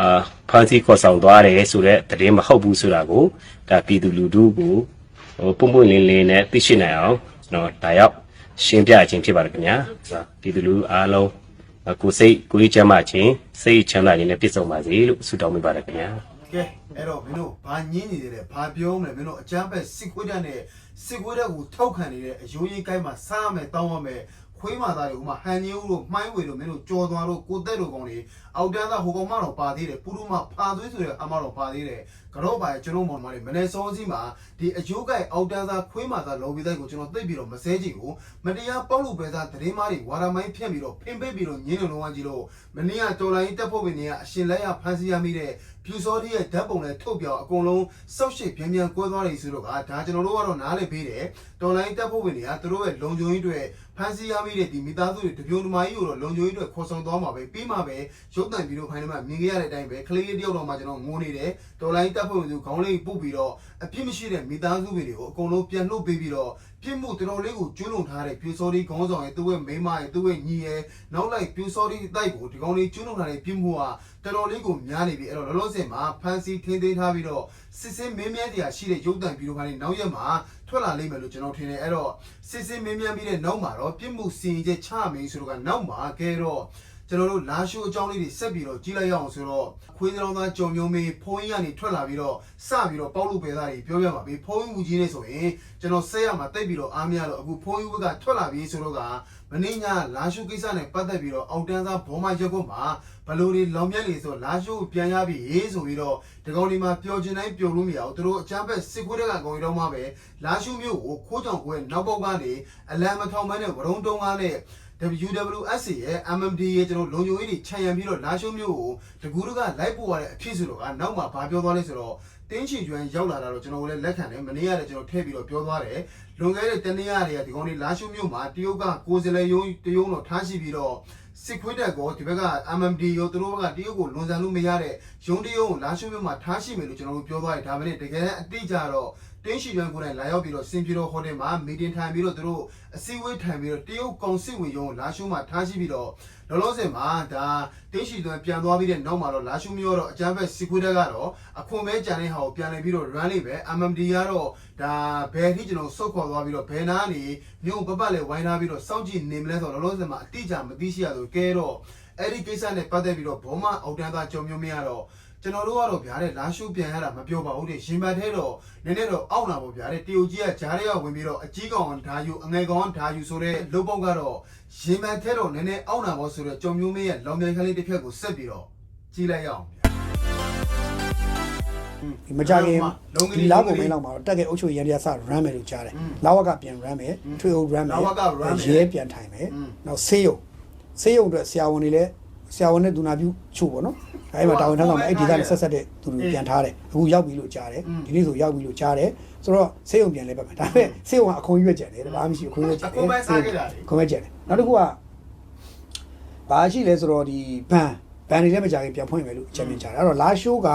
Speaker 4: အာဖန်စီခေါ်ဆောင်သွားတယ်ဆိုတော့တည်င်းမဟုတ်ဘူးဆိုတာကိုဒါပြည်သူလူထုကိုဟိုပုံပွင့်လင်းလင်းနဲ့သိရှိနိုင်အောင်ကျွန်တော်ဒါရောက်ရှင်းပြခြင်းဖြစ်ပါတယ်ခင်ဗျာဆိုတော့ပြည်သူလူထုအားလုံးကိုယ်စိတ်ကိုယ်ရေးချမ်းသာခြင်းစိတ်ချမ်းသာခြင်းနဲ့ပြည့်စုံပါစေလို့ဆုတောင်းမိပါတယ်ခင်ဗျာ
Speaker 2: ကဲအဲ့တော့မင်းတို့ဘာညင်းနေတယ်လဲဘာပြောမလဲမင်းတို့အကြမ်းဖက်စစ်ခွေးတက်နဲ့စစ်ခွေးတက်ကိုထောက်ခံနေတဲ့အယိုးရင်ကိုင်းမှာစားရမယ်တောင်းရမယ် ခွေးမာသားတွေဟိုမှာဟန်ညိုးတို့မှိုင်းဝေတို့မင်းတို့ကြော်သွားတို့ကိုတက်တို့ကောင်းတွေအောက်တန်းသားဟိုကောင်မတော့ပါသေးတယ်ပူရုမဖာသွေးဆိုတဲ့အမတော့ပါသေးတယ်ကတော့ပါကျွန်တော်မောင်မလေးမနေ့စောစီးမှာဒီအယိုးကိုင်းအောက်တန်းသားခွေးမာသားလော်ဘီတိုက်ကိုကျွန်တော်သိပ်ပြီးတော့မစဲကြည့်ဘူးမတရားပေါက်လို့ပဲသားသတင်းမားတွေဝါရမိုင်းဖြန့်ပြီးတော့ဖင်ပိတ်ပြီးတော့ညင်းလုံလုံးဝကြီးလို့မနေ့ကတော်လိုင်းတက်ဖို့ဝင်နေကအရှင်လက်ရဖန်စီရမိတဲ့ပြူစောတိရဲ့ဓာတ်ပုံနဲ့ထုတ်ပြောင်းအကုန်လုံးစောက်ရှစ်ပြန်ပြန်ကွဲသွားတယ်ဆိုတော့ကဒါကျွန်တော်တို့ကတော့နားလည်ပေးတယ်တော်လိုင်းတက်ဖို့ဝင်တွေကသူတို့ရဲ့လုံခြုံရေးတွေ ဖန်စီရမိတဲ့ဒီမိသားစုတွေတပြုံတမာကြီးကိုတော့လုံခြုံရေးတွေခေါ်ဆောင်သွားမှာပဲပြီးမှပဲရုပ်တံပြီးတော့ခိုင်းတယ်မှာမြင်ခဲ့ရတဲ့အတိုင်းပဲကလေးလေးတယောက်တော့မှကျွန်တော်ငိုနေတယ်တော်လိုင်းတက်ဖို့ဝင်သူခေါင်းလေးပုတ်ပြီးတော့အပြစ်မရှိတဲ့မိသားစုတွေကိုအကုန်လုံးပြန်လှုပ်ပေးပြီးတော့ပြစ်မှုတော်တော်လေးကိုကျွလွန်ထားတဲ့ပြူစောတိခေါင်းဆောင်ရဲ့သူ့ရဲ့မိန်းမရဲ့သူ့ရဲ့ညီရဲ့နောက်လိုက်ပြူစောတိတိုက်ကိုဒီကောင်လေးကျွလွန်ထားတဲ့ပြစ်မှုကတော်တော်လေးကိုများနေပြီအဲ့တော့လောလောဆယ်မှာဖန်စီထင်းသိမ်းထားပြီးတော့စစ်စစ်မင်းမြန်းတရားရှိတဲ့ရုပ်တံပြီးတော့ခါနေနောက်ရက်မှာ ထွက်လာလိမ့်မယ်လို့ကျွန်တော်ထင်တယ်အဲ့တော့စစ်စစ်မင်းမြန်းပြီးတဲ့နောက်မှာတော့ပြစ်မှုစီရင်ချက်ချမယ်ဆိုတော့ကနောက်မှာကဲတော့ ကျွန်တော်တို့လာရှိုးအကြောင်းလေးတွေဆက်ပြီးတော့ကြီးလိုက်ရအောင်ဆိုတော့ခွေးတောင်သားကြုံမျိုးမေးဖုန်းကြီးကနေထွက်လာပြီးတော့စပြီးတော့ပေါက်လို့ပဲသားတွေပြောပြပါပြီဖုန်းကြီးမူကြီးနေဆိုရင်ကျွန်တော်ဆက်ရမှာတိတ်ပြီးတော့အားမရတော့အခုဖုန်းကြီးဘက်ကထွက်လာပြီးဆိုတော့ကမင်းညာလာရှိုးကိစ္စနဲ့ပတ်သက်ပြီးတော့အောက်တန်းသားဘောမရက်ကွတ်မှာဘလို့တွေလောင်မြက်လေဆိုလာရှိုးပြန်ရပြီဟေးဆိုပြီးတော့ဒီကောင်ဒီမှာပျော်ချင်တိုင်းပျော်လို့မရအောင်သူတို့အချမ်းဘက်စစ်ခွေးတဲ့ကကောင်ရီတော့မှပဲလာရှိုးမျိုးကိုခိုးကြောင်ခွဲနောက်ပေါက်ကနေအလံမထောင်မနဲ့ဝရုံတုံးကားနဲ့ WWSC ရဲ့ MMD ရဲ့ကျွန်တော်လုံခြုံရေးတွေခြံရံပြီးတော့လာရှုံးမျိုးကိုတကူတကလိုက်ပို့ရတဲ့အဖြစ်ဆိုတော့ကနောက်မှဘာပြောသွားလဲဆိုတော့တင်းချီကျွမ်းရောက်လာတာတော့ကျွန်တော်လည်းလက်ခံတယ်မနေ့ကလည်းကျွန်တော်ထည့်ပြီးတော့ပြောသွားတယ်လွန်ခဲ့တဲ့တနေ့ရက်တွေကဒီကောင်လေးလာရှုံးမျိုးမှာတရုတ်ကကိုယ်စလဲယုံတရုံတော့ထားရှိပြီးတော့ စစ်ခွေးတက်ကောဒီဘက်က MMD ရောသူတို့ဘက်ကတရုတ်ကိုလွန်ဆန်လို့မရတဲ့ရုံးတရုံကိုလာရှုံးမျိုးမှာထားရှိမယ်လို့ကျွန်တော်တို့ပြောသွားတယ်ဒါပေမဲ့တကယ်အတိအကျတော့တင်းရှိကျွမ်းကိုယ်တိုင်လာရောက်ပြီးတော့စင်ပြေတော့ဟိုတယ်မှာမီတင်ထိုင်ပြီးတော့သူတို့အစည်းအဝေးထိုင်ပြီးတော့တရုတ်ကောင်စစ်ဝင်ရုံကိုလာရှုံးမှာထားရှိပြီးတော့ လောလောဆယ်မှာဒါတင်းရှိကျွမ်းပြန်သွားပြီးတဲ့နောက်မှာတော့လာရှုံးမျိုးတော့အကြမ်းဖက်စစ်ခွေးတက်ကတော့အခွန်မဲကြံတဲ့ဟာကိုပြန်လည်ပြီးတော့ run လေးပဲ MMD ကတော့ဒါဘယ်အထိကျွန်တော်စုတ်ခေါ်သွားပြီးတော့ဘယ်နာကနေမြို့ပပတ်လေဝိုင်းထားပြီးတော့စောင့်ကြည့်နေမလဲဆိုတော့လောလောဆယ်မှာအတိအကျမသိရှိရဆိုကဲတော့အဲ့ဒီကိစ္စနဲ့ပတ်သက်ပြီးတော့ဘောမအောက်တန်းသားကြုံမျိုးမရတော့ ကျွန်တော်တို့ကတော့ဗျာတဲ့လာရှုပြန်ရတာမပြောပါဘူးတဲ့ရင်ပတ်ထဲတော့နည်းနည်းတော့အောက်လာပေါ့ဗျာတဲ့တရုတ်ကြီးကဂျားရဲကဝင်ပြီးတော့အကြီးကောင်ဓာယူအငယ်ကောင်ဓာယူဆိုတဲ့လုံပေါက်ကတော့ရင်ပတ်ထဲတော့နည်းနည်းအောက်လာပေါ့ဆိုတော့ကြော်မျိုးမင်းရဲ့လောင်မြန်ကလေးတစ်ဖက်ကိုဆက်ပြီးတော့ကြည့်လိုက်ရအောင်ဗျာ
Speaker 1: ဒီမကြခင်ဒီလောက်ကိုမင်းလောက်မှာတော့တက်ခဲ့အုပ်ချုပ်ရန်တရားစ run မယ်လို့ကြားတယ်လာဝကပြန် run မယ်ထွေအုပ် run မယ်ရဲပြန်ထိုင်မယ်နောက်ဆေးရုံဆေးရုံအတွက်ဆရာဝန်တွေလည်း ဆရာဝန်နဲ့ဒူနာပြုချို့ပေါ့နော်ဒါအဲ့မှာတာဝန်ထမ်းဆောင်အဲ့ဒီဒေသနဲ့ဆက်ဆက်တဲ့သူတွေပြန်ထားတယ်အခုရောက်ပြီလို့ကြားတယ်ဒီနေ့ဆိုရောက်ပြီလို့ကြားတယ်ဆိုတော့ဆေးရုံပြန်လဲပတ်မယ်ဒါပေမဲ့ဆေးရုံကအခွန်ရွက်ကြတယ်တဘာမှမရှိဘူးခွန်ရွက်ကြတယ်
Speaker 2: ခွန်ပဲစားခဲ့တာလေ
Speaker 1: ခွန်ပဲကြတယ်နောက်တစ်ခုကဘာရှိလဲဆိုတော့ဒီဘန်ဘန်တွေလည်းမကြခင်ပြန်ဖွင့်မယ်လို့အချက်မြင်ကြတယ်အဲ့တော့လာရှိုးက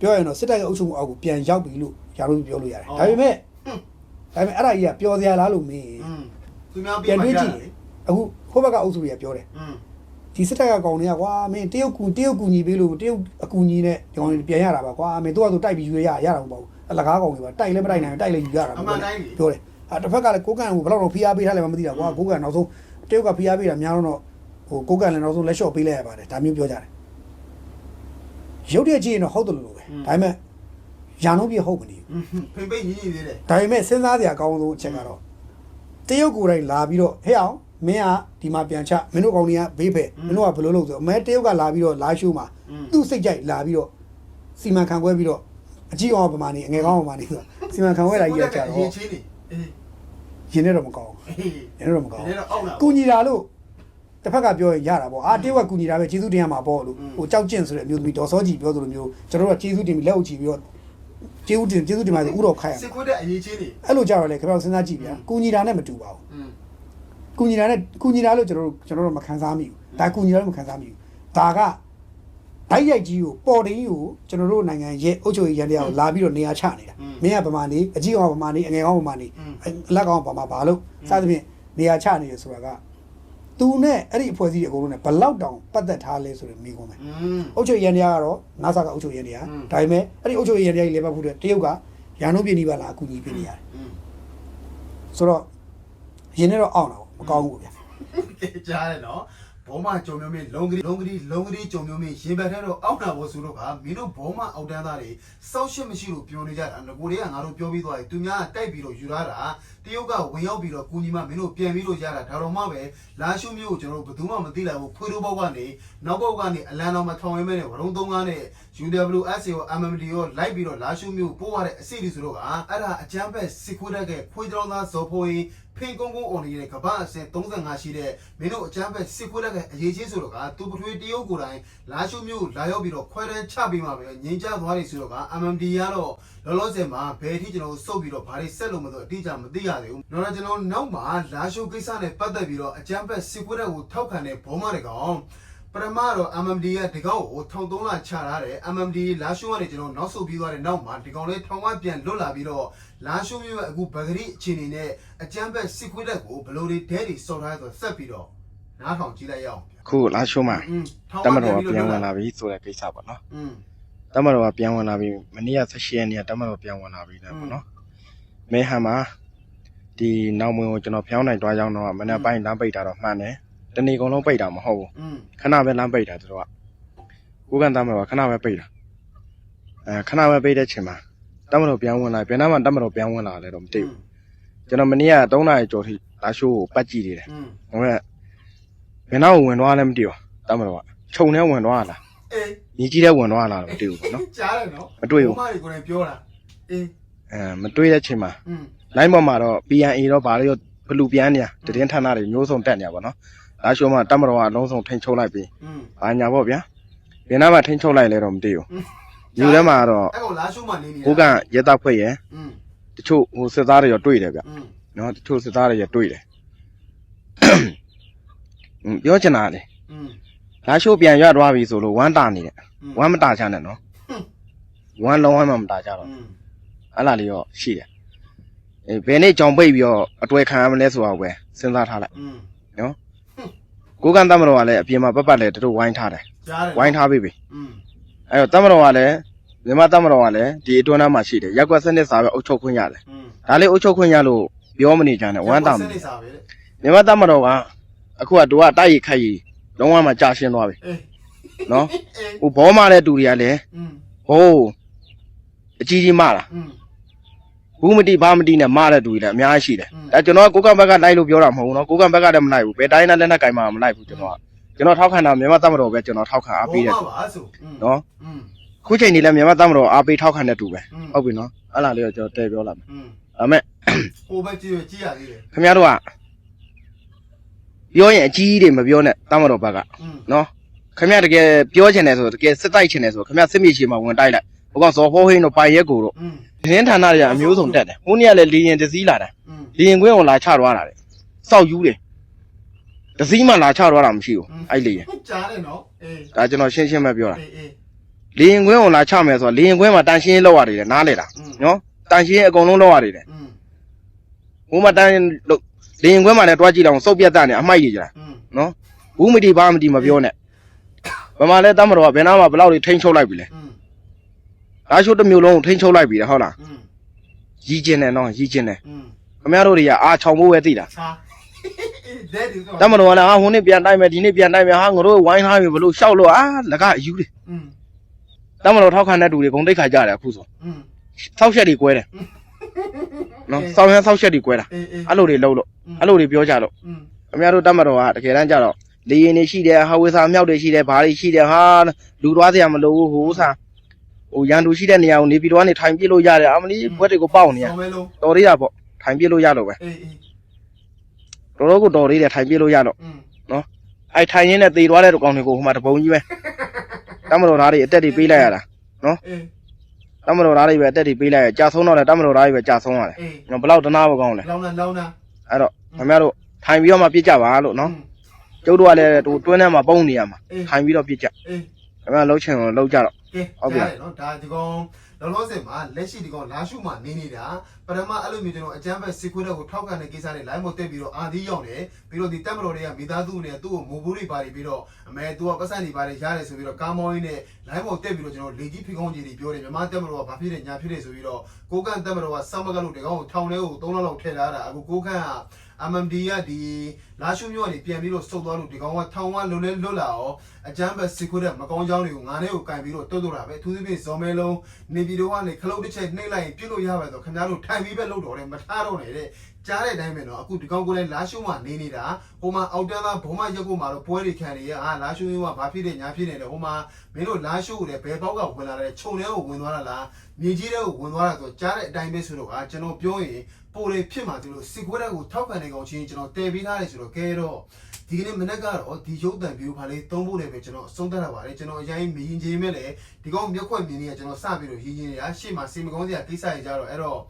Speaker 1: ပြောရရင်တော့စစ်တပ်ရဲ့အုပ်ချုပ်မှုအောက်ကိုပြန်ရောက်ပြီလို့ရာလို့ပြောလို့ရတယ်ဒါပေမဲ့ဒါပေမဲ့အဲ့ဒါကြီးကပျော်စရာလားလို့မင်း
Speaker 2: သူများ
Speaker 1: ပြန်တွေးကြည့်အခုဟိုဘက်ကအုပ်စုတွေကပြောတယ် ဒီစစ်တပ်ကကောင်တွေကကွာမင်းတရုတ်ကူတရုတ်ကူညီပေးလို့တရုတ်အကူညီနဲ့ဒီကောင်တွေပြန်ရတာပါကွာမင်းတို့ကဆိုတိုက်ပြီးယူရရတာမဟုတ်ဘူးအလကားကောင်တွေပါတိုက်လည်းမတိုက်နိုင်ဘူးတိုက်လည်းယူရတာ
Speaker 2: အမှန်တိုင်းလေ
Speaker 1: ပြောတယ်ဟာတစ်ဖက်ကလည်းကိုကန်ကိုဘယ်တော့တော့ဖိအားပေးထားလဲမသိတာကွာကိုကန်နောက်ဆုံးတရုတ်ကဖိအားပေးတာများတော့ဟိုကိုကန်လည်းနောက်ဆုံးလက်လျှော့ပေးလိုက်ရပါတယ်ဒါမျိုးပြောကြတယ်ရုပ်တရက်ကြည့်ရင်တော့ဟုတ်တယ်လို့ပဲဒါပေမဲ့ရာနှုန်းပြဟုတ်မနေဘူး
Speaker 2: อืมဖိမ့်ပိတ်ညီညီသေးတယ်
Speaker 1: ဒါပေမဲ့စဉ်းစားစရာအကောင်းဆုံးအချက်ကတော့တရုတ်ကိုယ်တိုင်လာပြီးတော့ဟဲ့အောင် မင်းကဒီမှာပြန်ချမင်းတို့ကောင်တွေကဘေးဖက်မင်းတို့ကဘယ်လိုလုပ်ဆိုအမဲတရုတ်ကလာပြီးတော့လာရှိုးမှာသူ့စိတ်ကြိုက်လာပြီးတော့စီမံခန့်ခွဲပြီးတော့အကြီးအောင်ပမာနေအငယ်ကောင်းပမာနေဆိုစီမံခန့်ခွဲတာကြီးရကြတော့
Speaker 2: ရေချင်းနေ
Speaker 1: ရင်းနဲ့တော့မကောင်းရင်းနဲ့တော့မကောင်း
Speaker 2: ကူ
Speaker 1: ညီတာလို့တစ်ဖက်ကပြောရင်ရတာပေါ့အာတရုတ်ကကူညီတာပဲကျေးဇူးတင်ရမှာပေါ့လို့ဟိုကြောက်ကျင့်ဆိုတဲ့အမျိုးသမီးဒေါ်စောကြီးပြောသလိုမျိုးကျွန်တော်တို့ကကျေးဇူးတင်ပြီးလက်အုပ်ချီပြီးတော့ကျေးဇူးတင်ကျေးဇူးတင်ပါဆိုဥတော်ခိုင်းရ
Speaker 2: စစ်ခွတ်တဲ့အရေးချင်းနေ
Speaker 1: အဲ့လိုကြတော့လေခင်ဗျားစဉ်းစားကြည့်ဗျာကူညီတာနဲ့မတူပါဘူး ကူညီတာနဲ့ကူညီတာလို့ကျွန်တော်တို့ကျွန်တော်တို့မခံစားမိဘူးဒါကူညီတာလို့မခံစားမိဘူးဒါကဓာတ်ရိုက်ကြီးကိုပေါ်တင်းကိုကျွန်တော်တို့နိုင်ငံရဲ့အုပ်ချုပ်ရေးရန်တရားကိုလာပြီးတော့နေရာချနေတာမင်းကဗမာနေအကြီးကောင်ဗမာနေအငယ်ကောင်ဗမာနေအလက်ကောင်ဗမာဘာလို့စသဖြင့်နေရာချနေရဆိုတာကသူနဲ့အဲ့ဒီအဖွဲ့အစည်းတွေအကုန်လုံးနဲ့ဘလောက်တောင်ပတ်သက်ထားလဲဆိုတဲ့မိကုံးပဲအုပ်ချုပ်ရေးရန်တရားကတော့နာဆာကအုပ်ချုပ်ရေးရန်တရားဒါပေမဲ့အဲ့ဒီအုပ်ချုပ်ရေးရန်တရားကြီးလေပတ်ဖို့တဲ့တရုတ်ကရန်တို့ပြည်နေပါလားအကူအညီပေးနေရတယ်ဆိုတော့ရင်းနဲ့တော့အောင်တာ မကောင်းဘူးဗျာ
Speaker 2: ကြားတယ်နော်ဘောမကြုံမျိုးမင်းလုံကလေးလုံကလေးလုံကလေးကြုံမျိုးမင်းရင်ဘတ်ထဲတော့အောက်တာဘောဆိုတော့ကမင်းတို့ဘောမအောက်တန်းသားတွေစောက်ရှစ်မရှိလို့ပြောနေကြတာငကိုတွေကငါတို့ပြောပြီးသွားပြီသူများကတိုက်ပြီးတော့ယူရတာတရုတ်ကဝင်ရောက်ပြီးတော့ကူညီမမင်းတို့ပြန်ပြီးလို့ရတာဒါတော့မှပဲလာရှုမျိုးကိုကျွန်တော်တို့ဘယ်သူမှမသိလိုက်ဘူးဖွေးတို့ဘောက်ကနေနောက်ဘောက်ကနေအလန်တော်မှာထောင်ရမဲနဲ့ဝရုံသုံးကားနဲ့ UWS ရော MMD ရောလိုက်ပြီးတော့လာရှုမျိုးပို့ရတဲ့အစီအစီဆိုတော့ကအဲ့ဒါအကြမ်းဖက်စစ်ခွေးတဲ့ခွေးကြောင်းသားဇော်ဖိုးရင်ဖင်ကုန်းကုန်းအော်နေတဲ့ကမ္ဘာအဆင့်35ရှိတဲ့မင်းတို့အကြမ်းဖက်စစ်ခွေးတဲ့အရေးကြီးဆိုတော့ကသူပထွေးတရုတ်ကိုယ်တိုင်လာရှုမျိုးလာရောက်ပြီးတော့ခွဲတန်းချပြီးမှပဲငင်းချသွားတယ်ဆိုတော့က MMD ကတော့လောလောဆယ်မှာဘယ်အထိကျွန်တော်တို့စုပ်ပြီးတော့ဘာတွေဆက်လို့မလို့အတိအကျမသိရသေးဘူး။တော့ကျွန်တော်နောက်မှာလာရှုကိစ္စနဲ့ပတ်သက်ပြီးတော့အကြမ်းဖက်စစ်ခွေးကိုထောက်ခံတဲ့ဘောမတွေကောင် ပထမတော့ MMD ကဒီကောင်ကို1300လာချထားတယ် MMD လာရှုံးကနေကျွန်တော်နောက်ဆုတ်ပြီးသွားတဲ့နောက်မှာဒီကောင်လေးထောင်ဝပြန်လွတ်လာပြီးတော့လာရှုံးမျိုးကအခုဗဂရိအခြေအနေနဲ့အကြမ်းဖက်စစ်ခွေးလက်ကိုဘလိုတွေဒဲတွေစော်ထားရဆိုဆက်ပြီးတော့နားထောင်ကြည့်လိုက်ရအောင်
Speaker 3: ခုလာရှုံးမှာတမတော်က
Speaker 2: ပြ
Speaker 3: န်ဝင်လာပြီဆိုတဲ့ကိစ္စပေါ့နော်တမတော်ကပြန်ဝင်လာပြီမနေ့က16ရက်နေ့ကတမတော်ပြန်ဝင်လာပြီတဲ့ပေါ့နော်မဲဟန်မှာဒီနောက်မွေကိုကျွန်တော်ဖျောင်းနိုင်သွားကြောင်းတော့မနေ့ပိုင်းလမ်းပိတ်တာတော့မှန်တယ် တနေ့ကုန်လုံးပိတ်တာမဟုတ်ဘူး
Speaker 2: อืม
Speaker 3: ခဏပဲလမ်းပိတ်တာသူတို့ကကိုကန်တမတော်ကခဏပဲပိတ်တာအဲခဏပဲပိတ်တဲ့ချိန်မှာတမတော်ပြန်ဝင်လာပြန်တော့မှတမတော်ပြန်ဝင်လာတယ်တော့မသိဘူးကျွန်တော်မနေ့က3နာရီကျော်ထိလာရှိုးကိုပတ်ကြည့်နေတယ်
Speaker 2: อืม
Speaker 3: ဟိုကဘယ်နောက်ဝင်သွားလဲမသိဘူးတမတော်ကခြုံထဲဝင်သွားလား
Speaker 2: အေး
Speaker 3: ညီကြီးတဲ့ဝင်သွားလားတော့မသိဘူးပေါ့နော်
Speaker 2: ကြားတယ်နော်
Speaker 3: မတွေ့ဘူး
Speaker 2: ဘုမတွေကိုလည်းပြောတာအေး
Speaker 3: အဲမတွေးတဲ့ချိန်မှာ
Speaker 2: อืม
Speaker 3: လိုင်းပေါ်မှာတော့ PNA တော့ဗာလို့ဘလူပြန်နေတည်င်းဌာနတွေမျိုးစုံတက်နေပါဘောနော် လာရှိုးမှာတက်မတော်ကအလုံးစုံထိန်ချုပ်လိုက်ပြီ။ဘာညာပေါ့ဗျာ။ဘယ်နာမှာထိန်ချုပ်လိုက်လဲတော့မသိဘူး။ယူထဲမှာတော့
Speaker 2: အဲ့ကောင်လာရှိုးမှာနေနေ
Speaker 3: ကိုကရဲတပ်ဖွဲ့ရဲ့တချို့ဟိုစစ်သားတွေရောတွေ့တယ်ဗျ။နော်တချို့စစ်သားတွေရောတွေ့တယ်။ပြောချင်တာလေ။လာရှိုးပြန်ရွတ်သွားပြီဆိုလို့ဝမ်းတာနေတယ်။ဝမ်းမတာချနဲ့နော်။ဝမ်းလုံးဝမ်းမှမတာချတော့။အဲ့လားလေးတော့ရှိတယ်။အဲဘယ်နေ့ကြောင်ပိတ်ပြီးတော့အတွဲခံရမလဲဆိုတော့ပဲစဉ်းစားထားလိုက်။နော် ကိုကန်တမတော်ကလည်းအပြင်မှာပတ်ပတ်လဲသူတို့ဝိုင်းထားတယ်
Speaker 2: ကြားတယ်
Speaker 3: ဝိုင်းထားပြီပြီ
Speaker 2: อืม
Speaker 3: အဲ့တော့တမတော်ကလည်းမြန်မာတမတော်ကလည်းဒီအတွင်းထဲမှာရှိတယ်ရက်ကွက်စနစ်စာပဲအုပ်ချုပ်ခွင့်ရတယ်
Speaker 2: อืม
Speaker 3: ဒါလေးအုပ်ချုပ်ခွင့်ရလို့ပြောမနေကြနဲ့ဝမ်းတာမ
Speaker 2: စ
Speaker 3: ယ်
Speaker 2: နေစားပဲတဲ့
Speaker 3: မြန်မာတမတော်ကအခုကတူကတိုက်ရိုက်ခိုက်ရီလုံးဝမှကြာရှင်းသွားပြီ
Speaker 2: အေး
Speaker 3: နော်
Speaker 2: အေး
Speaker 3: ဟိုဘောမတဲ့တူတွေကလည်း
Speaker 2: อืม
Speaker 3: ဟိုးအကြီးကြီးမလား
Speaker 2: อืม
Speaker 3: ဘူးမတိဘာမတိနဲ့မတဲ့သူတွေလည်းအများကြီးရှိတယ်ဒါကျွန်တော်ကကိုကံဘက်ကလိုက်လို့ပြောတာမဟုတ်ဘူးနော်ကိုကံဘက်ကလည်းမလိုက်ဘူးဘယ်တိုင်းနဲ့လက်နဲ့ကင်မှာမလိုက်ဘူးကျွန်တော်ကကျွန်တော်ထောက်ခံတာမြန်မာတပ်မတော်ပဲကျွန်တော်ထောက်ခံအားပေးတယ်
Speaker 2: သူ
Speaker 3: နော်ခုချိန်နေလည်းမြန်မာတပ်မတော်အားပေးထောက်ခံတဲ့သူပဲဟုတ်ပြီနော်အဲ့လားလေးတော့ကျွန်တော်တဲပြောလာမယ်အမေ
Speaker 2: ဟိုဘက်ကြည့်ကြည့်ရသေးတယ်
Speaker 3: ခင်ဗျားတို့ကပြောရင်အကြီးကြီးတွေမပြောနဲ့တပ်မတော်ဘက်ကနော်ခင်ဗျားတကယ်ပြောချင်တယ်ဆိုတော့တကယ်စစ်တိုက်ချင်တယ်ဆိုတော့ခင်ဗျားစစ်မြေရှည်မှာဝင်တိုက်လိုက် ဟိုကဇော်ဖိုးဟိန်းတို့ပိုင်ရက်ကိုတို့ဒင်းဌာနတွေကအမျိုးစုံတက်တယ်ဟိုနေ့ကလည်းလေရင်တစည်းလာတာလေရင်ခွင်းကိုလာချသွားတာလေစောက်ယူတယ်တစည်းမှလာချသွားတာမရှိဘူးအဲ့လေရင်
Speaker 2: ကြားတယ်နော်အေး
Speaker 3: ဒါကျွန်တော်ရှင်းရှင်းပဲပြောတာ
Speaker 2: အေး
Speaker 3: လေရင်ခွင်းကိုလာချမယ်ဆိုတော့လေရင်ခွင်းမှာတန်ရှင်းလောက်ရတယ်နားလေတာနော်တန်ရှင်းအကုန်လုံးလောက်ရတယ်ဟိုမှာတန်လေရင်ခွင်းမှာလည်းတွားကြည့်လောက်စုပ်ပြတ်တာနဲ့အမိုက်ကြီးကြ
Speaker 2: လား
Speaker 3: နော်ဘူးမတီဘာမတီမပြောနဲ့ဗမာလဲတမ်းမတော်ကဘယ်နာမှာဘလောက်တွေထိန်းချုပ်လိုက်ပြီလဲ
Speaker 2: อืม
Speaker 3: ဒါရှိုးတစ်မျိုးလုံးကိုထိန်းချုပ်လိုက်ပြီလေဟုတ်လား
Speaker 2: อืม
Speaker 3: ရီးကျင်တယ်နော်ရီးကျင်တယ်
Speaker 2: อืม
Speaker 3: ခင်ဗျားတို့တွေကအာချောင်ဖို့ပဲသိတာ
Speaker 2: ဟာအေးဒဲဒီဆို
Speaker 3: တတ်မတော်ကလည်းဟာဟိုနေ့ပြန်တိုက်မယ်ဒီနေ့ပြန်တိုက်မယ်ဟာငါတို့ဝိုင်းထားပြီဘလို့ရှောက်လို့အာလကအယူတယ်
Speaker 2: อืม
Speaker 3: တတ်မတော်ထောက်ခံတဲ့တူတွေဂုံတိတ်ခါကြတယ်အခုဆို
Speaker 2: อืม
Speaker 3: ဆောက်ရှက်တွေကွဲတယ်နော်ဆောက်ရမ်းဆောက်ရှက်တွေကွဲတာ
Speaker 2: အေးအေး
Speaker 3: အဲ့လိုတွေလုံးလို့အဲ့လိုတွေပြောကြလို့
Speaker 2: อืม
Speaker 3: ခင်ဗျားတို့တတ်မတော်ကတကယ်တမ်းကျတော့လေရင်တွေရှိတယ်ဟာဝေစာမြောက်တွေရှိတယ်ဘာတွေရှိတယ်ဟာလူသွားစရာမလိုဘူးဟိုဥစား ဟိုရန်သူရှိတဲ့နေရာကိုနေပြီးတော့ကနေထိုင်ပြစ်လို့ရတယ်အမလီဘွက်တွေကိုပေါက်နေရ
Speaker 2: ဆောင်းမဲလုံး
Speaker 3: တော်သေးတာပေါ့ထိုင်ပြစ်လို့ရလို့ပဲ
Speaker 2: အေးအေး
Speaker 3: တော်တော်ကိုတော်သေးတယ်ထိုင်ပြစ်လို့ရတော့
Speaker 2: อืม
Speaker 3: အဲ့ထိုင်ရင်းနဲ့သေသွားတဲ့ကောင်တွေကိုဟိုမှာတပုံကြီးပဲတတ်မတော်သားတွေအတက်တွေပေးလိုက်ရတာ
Speaker 2: အေး
Speaker 3: တတ်မတော်သားတွေပဲအတက်တွေပေးလိုက်ရကြာဆုံးတော့တယ်တတ်မတော်သားတွေပဲကြာဆုံးရတယ်
Speaker 2: အေး
Speaker 3: နော်ဘယ်လောက်တနာမကောင်းလဲ
Speaker 2: လောင်းနာလောင်းနာ
Speaker 3: အဲ့တော့ခင်ဗျားတို့ထိုင်ပြီးတော့မှပြစ်ကြပါလို့နော်ကျုပ်တို့ကလည်းဟိုတွင်းထဲမှာပုံနေရမှာ
Speaker 2: အေး
Speaker 3: ထိုင်ပြီးတော့ပြစ်ကြ
Speaker 2: အေး
Speaker 3: ခင်ဗျားလှုပ်ချင်တော့လှုပ်ကြတော့
Speaker 2: ကဲ
Speaker 3: ဟုတ်ပြီလား
Speaker 2: ကြားတယ်နော်ဒါဒီကောင်လောလောဆယ်မှာလက်ရှိဒီကောင်လာရှုမှနေနေတာပထမအဲ့လိုမျိုးကျွန်တော်အကြမ်းဖက်စစ်ခွေးတဲ့ကိုထောက်ခံတဲ့ကိစ္စတွေ line မတက်ပြီးတော့အာသီးရောက်တယ်ပြီးတော့ဒီတက်မတော်တွေကမိသားစုနဲ့သူ့ကိုမိုးဘူးတွေပါတယ်ပြီးတော့အမေသူကပတ်စံတွေပါတယ်ရတယ်ဆိုပြီးတော့ကားမောင်းရင်းနဲ့ line ပေါ်တက်ပြီးတော့ကျွန်တော်လေကြီးဖိကောင်းကြီးတွေပြောတယ်မြန်မာတက်မတော်ကဘာဖြစ်တယ်ညာဖြစ်တယ်ဆိုပြီးတော့ကိုကန်တက်မတော်ကစောင်းမကလို့ဒီကောင်ကိုထောင်ထဲကို3လလောက်ထည့်လာတာအခုကိုကန်က MMD ကဒီလာရှုမျိုးကနေပြန်ပြီးတော့စုပ်သွားလို့ဒီကောင်ကထောင်ဝလွတ်လဲလွတ်လာရောအကြမ်းဖက်စစ်ခွေးတဲ့မကောင်းကြောင်းတွေကိုငါနဲ့ကိုကင်ပြီးတော့တွတ်တော့တာပဲအထူးသဖြင့်ဇော်မဲလုံးနေပြည်တော်ကနေခလုတ်တစ်ချက်နှိမ့်လိုက်ရင်ပြစ်လို့ရပါဆိုခင်ဗျားတို့ထိုင်ပြီးပဲလုပ်တော့တယ်မထားတော့နဲ့တဲ့ ကြားတဲ့အတိုင်းပဲနော်အခုဒီကောင်ကိုလည်းလာရှုမှနေနေတာဟိုမှာအောက်တန်းသားဘုံမရက်ကိုမှာတော့ပွဲတွေခံနေရဟာလာရှုမျိုးကဘာဖြစ်တယ်ညာဖြစ်နေတယ်ဟိုမှာမင်းတို့လာရှုကိုလည်းဘယ်ပေါက်ကဝင်လာတယ်ခြုံထဲကိုဝင်သွားတာလားမြေကြီးထဲကိုဝင်သွားတာဆိုကြားတဲ့အတိုင်းပဲဆိုတော့ဟာကျွန်တော်ပြောရင်ပိုလေဖြစ်မှာသူတို့စစ်ခွေးတဲ့ကိုထောက်ခံနေကောင်ချင်းကျွန်တော်တည်ပြီးသားတယ်ဆိုတော့ကဲတော့ဒီကနေ့မနေ့ကတော့ဒီရုပ်တံဗီဒီယိုဖာလေးသုံးဖို့လည်းပဲကျွန်တော်အဆုံးသတ်ရပါတယ်ကျွန်တော်အရင်မရင်ချင်းမဲ့လေဒီကောင်မြက်ခွက်မြင်နေရကျွန်တော်စပြီးတော့ရင်းချင်းနေတာရှေ့မှာစေမကောင်းစရာကိစ္စတွေကြတော့အဲ့တော့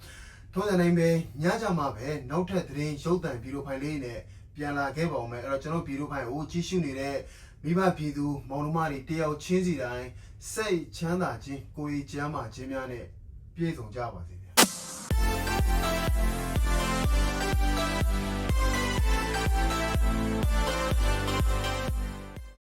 Speaker 2: ထုံးစံတိုင်းပဲညကြမှာပဲနောက်ထပ်သတင်းရုပ်တံဗီဒီယိုဖိုင်လေးနဲ့ပြန်လာခဲ့ပါဦးမယ်အဲ့တော့ကျွန်တော်ဗီဒီယိုဖိုင်ကိုကြည့်ရှုနေတဲ့မိဘပြည်သူမောင်နှမတွေတယောက်ချင်းစီတိုင်းစိတ်ချမ်းသာခြင်းကိုယ်ရည်ချမ်းသာခြင်းများနဲ့ပြည့်စုံကြပါစေဗျာ